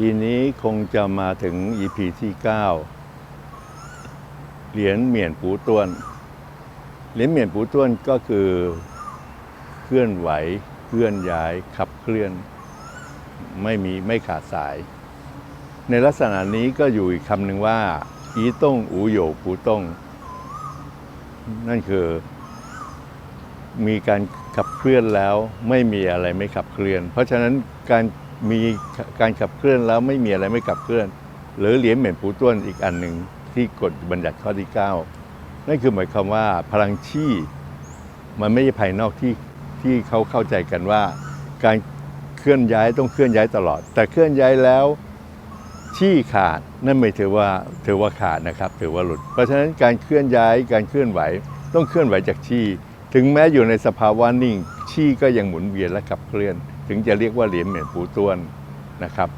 ทีนี้คงจะมาถึง EP ที่ 9 เหรียญเหมียนปูต้วน เหรียญเหมียนปูต้วนก็คือเคลื่อนไหว เคลื่อนย้ายขับเคลื่อน ไม่มีไม่ขาดสาย ในลักษณะนี้ก็อยู่อีกคำหนึ่งว่า อีต้งอูโยปูต้ง นั่นคือ มีการขับเคลื่อนแล้วไม่มีอะไรไม่ขับเคลื่อน เพราะฉะนั้นการ มีการขับเคลื่อนแล้วไม่มีอะไรไม่ขับเคลื่อน หรือเหรียญเหม็นปูต้วนอีกอันหนึ่งที่กฎบัญญัติข้อที่ 9 นั่นคือหมายความว่าพลังชี่มันไม่ใช่ภายนอกที่ที่เขาเข้าใจกันว่า การเคลื่อนย้ายต้องเคลื่อนย้ายตลอด แต่เคลื่อนย้ายแล้วชี่ขาดนั่นไม่ถือว่าถือว่าขาดนะครับ ถือว่าหลุด เพราะฉะนั้นการเคลื่อนย้ายการเคลื่อนไหว ต้องเคลื่อนไหวจากชี่ถึงแม้อยู่ในสภาวะนิ่งชี่ก็ยังหมุนเวียนและขับเคลื่อน ถึงจะเรียกว่าเหรียญเหมียนปูต้วนนะครับ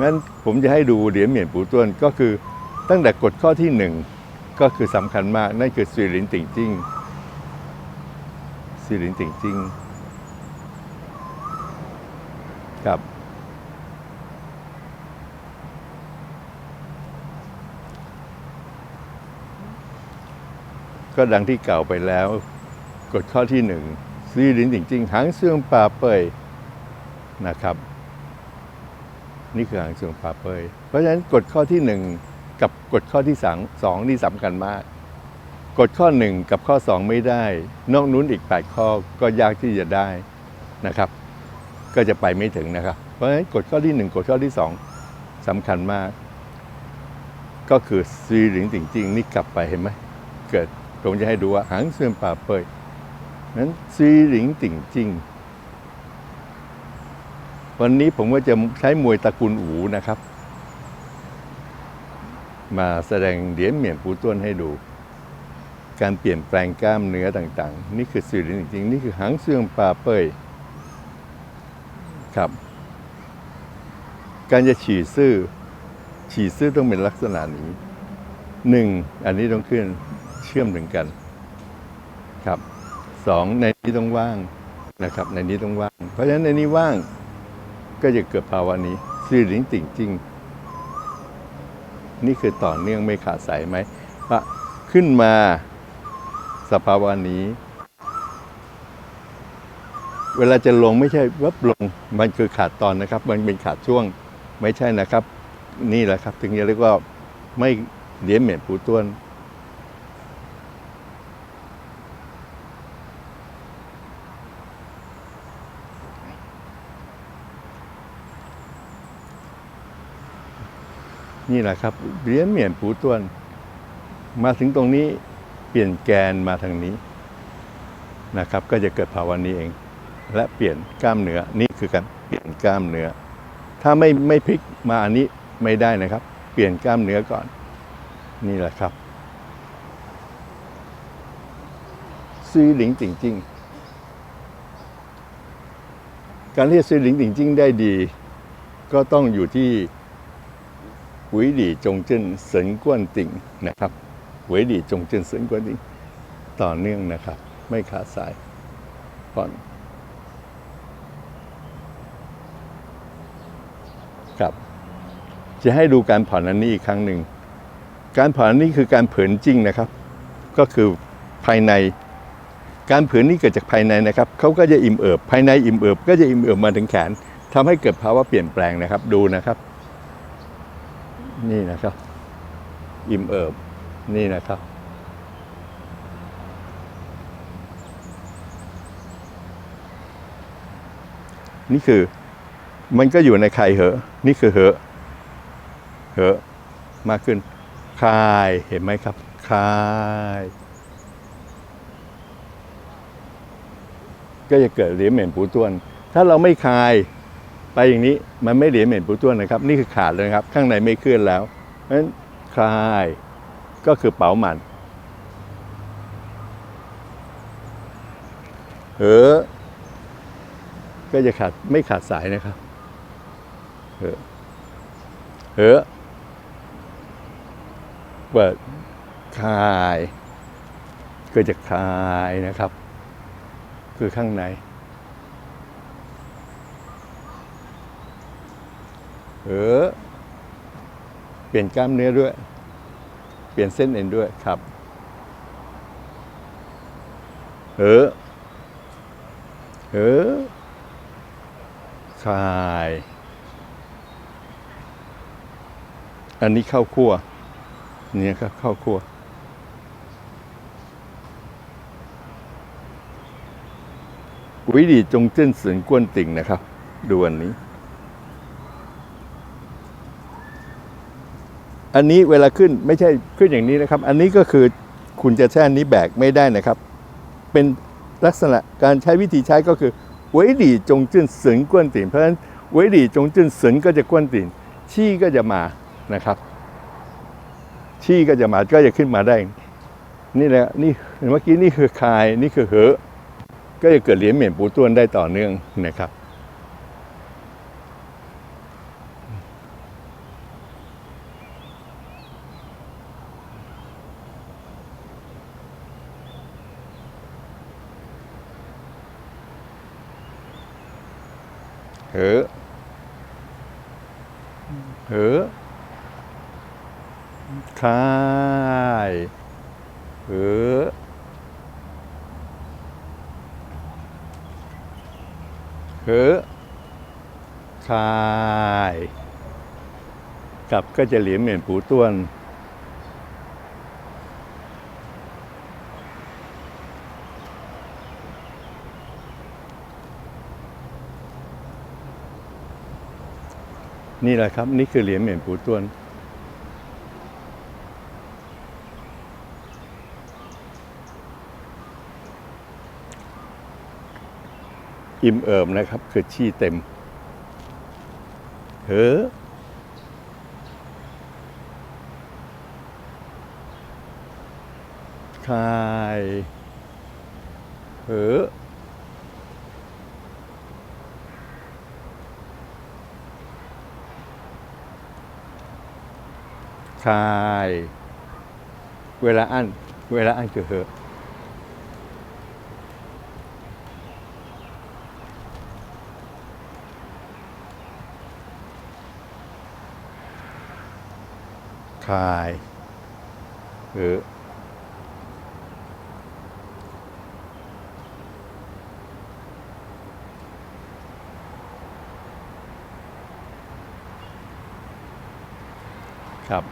งั้นผมจะให้ดูเหรียญเหมียนปูต้วนก็คือตั้งแต่กฎข้อที่หนึ่งก็คือสำคัญมาก นั่นคือสีลินติ่งจิ้งสีลินติ่งจิ้งครับก็ดังที่เก่าไปแล้ว กฎข้อที่หนึ่งซีลินจริงหางเสื่องป่าเป่ย นะครับ นี่คือหางเสื่องป่าเปยเพราะฉะนั้นกฎข้อที่หนึ่งกับกฎข้อที่สองสองนี่สำคัญมาก กฎข้อหนึ่งกับข้อสองไม่ได้ นอกนู้นอีกแปดข้อก็ยากที่จะได้นะครับ ก็จะไปไม่ถึงนะครับ เพราะฉะนั้นกฎข้อที่หนึ่งกฎข้อที่สองสำคัญมาก ก็คือซีหลิงจริง ๆ นี่กลับไปเห็นไหมเกิดผมจะให้ดูว่าหางเสื่อมป่าเปยนั้นซีหลิงติ่งจริง วันนี้ผมก็จะใช้มวยตระกูลอูนะครับ มาแสดงเหรียญเหมียนปูต้วนให้ดู การเปลี่ยนแปลงกล้ามเนื้อต่างๆ นี่คือซีหลิงจริงๆ นี่คือหางเสื่อมป่าเปยครับ การจะฉี่ซื่อ ฉี่ซื่อต้องเป็นลักษณะนี้หนึ่งอันนี้ต้องขึ้นเชื่อมถึงกัน ครับสองในนี้ต้องว่างนะครับ ในนี้ต้องว่าง เพราะฉะนั้นในนี้ว่าง ก็จะเกิดภาวะนี้ซีหลิงติ่งจริง นี่คือต่อเนื่องไม่ขาดสายไหมว่าขึ้นมาสภาวะนี้ เวลาจะลงไม่ใช่วับลง มันคือขาดตอนนะครับ มันเป็นขาดช่วงไม่ใช่นะครับ นี่แหละครับ ถึงจะเรียกว่าไม่เหรียญเหมียนปูต้วน นี่แหละครับเหรียญเหมียนปูต้วน มาถึงตรงนี้เปลี่ยนแกนมาทางนี้นะครับ ก็จะเกิดภาวะนี้เอง และเปลี่ยนกล้ามเนื้อนี่คือการเปลี่ยนกล้ามเนื้อถ้าไม่ไม่พลิกมาอันนี้ไม่ได้นะครับ เปลี่ยนกล้ามเนื้อก่อน นี่แหละครับซื้อหลิงจริง ๆ การเรียกซื้อหลิงจริง ๆ ได้ดี ก็ต้องอยู่ที่ หวยหลี่จงเจิ้นเสินกวนติ่งนะครับหวยหลี่จงเจิ้นเสินกวนติ่งต่อเนื่องนะครับ ไม่ขาดสายผ่อนครับ จะให้ดูการผ่อนอันนี้อีกครั้งหนึ่ง การผ่อนอันนี้คือการเผินจริงนะครับ ก็คือภายใน การเผินนี่เกิดจากภายในนะครับเขาก็จะอิ่มเอิบ ภายในอิ่มเอิบ ก็จะอิ่มเอิบมาถึงแขนทำให้เกิดภาวะเปลี่ยนแปลงนะครับ ดูนะครับ นี่นะครับ อิ่มเอิบนี่นะครับ นี่คือ มันก็อยู่ในไข่เหอะนี่คือเหอะเหอะมากขึ้นคลายเห็นไหมครับคลายก็จะเกิดเหรียญเหม็นปูต้วน ถ้าเราไม่คลาย ไปอย่างนี้มันไม่เหรียญเหม็นปูต้วนนะครับ นี่คือขาดเลยครับ ข้างในไม่เคลื่อนแล้วเพราะฉะนั้นคลายก็คือเป๋าหมันเหอก็จะขาดไม่ขาดสายนะครับเหอเหอเปิดคลาย ก็จะคลายนะครับ คือข้างใน เออ เปลี่ยนกล้ามเนื้อด้วย เปลี่ยนเส้นเอ็นด้วยครับ เออ เออคลาย อันนี้เข้าคั่วเนี่ยครับเข้าคั่ววิธีจงเจิ้นสืนกวนติ่งนะครับ ดูอันนี้ อันนี้เวลาขึ้นไม่ใช่ขึ้นอย่างนี้นะครับ อันนี้ก็คือคุณจะใช้อันนี้แบกไม่ได้นะครับ เป็นลักษณะการใช้วิธีใช้ก็คือเวดีจงจื้นสึนกวนติ่นเพราะฉะนั้นเวดีจงจื้นสึนก็จะกวนติ่นชี่ก็จะมานะครับ ชี่ก็จะมาก็จะขึ้นมาได้ นี่แหละนี่เมื่อกี้นี่คือคายนี่คือเหอะก็จะเกิดเหรียญเหมียนปูต้วนได้ต่อเนื่องนะครับ เหอเหอะคายเหอะเหอะคาย กลับก็จะเหลียมเหมียนปูต้วน นี่แหละครับ นี่คือเหรียญเหมียนปูต้วน อิ่มเอิบนะครับ คือชี่เต็มเฮ้อคายเฮ้อ คายเวลาอั้น เวลาอั้นคือเหอะคายเหอ ครับ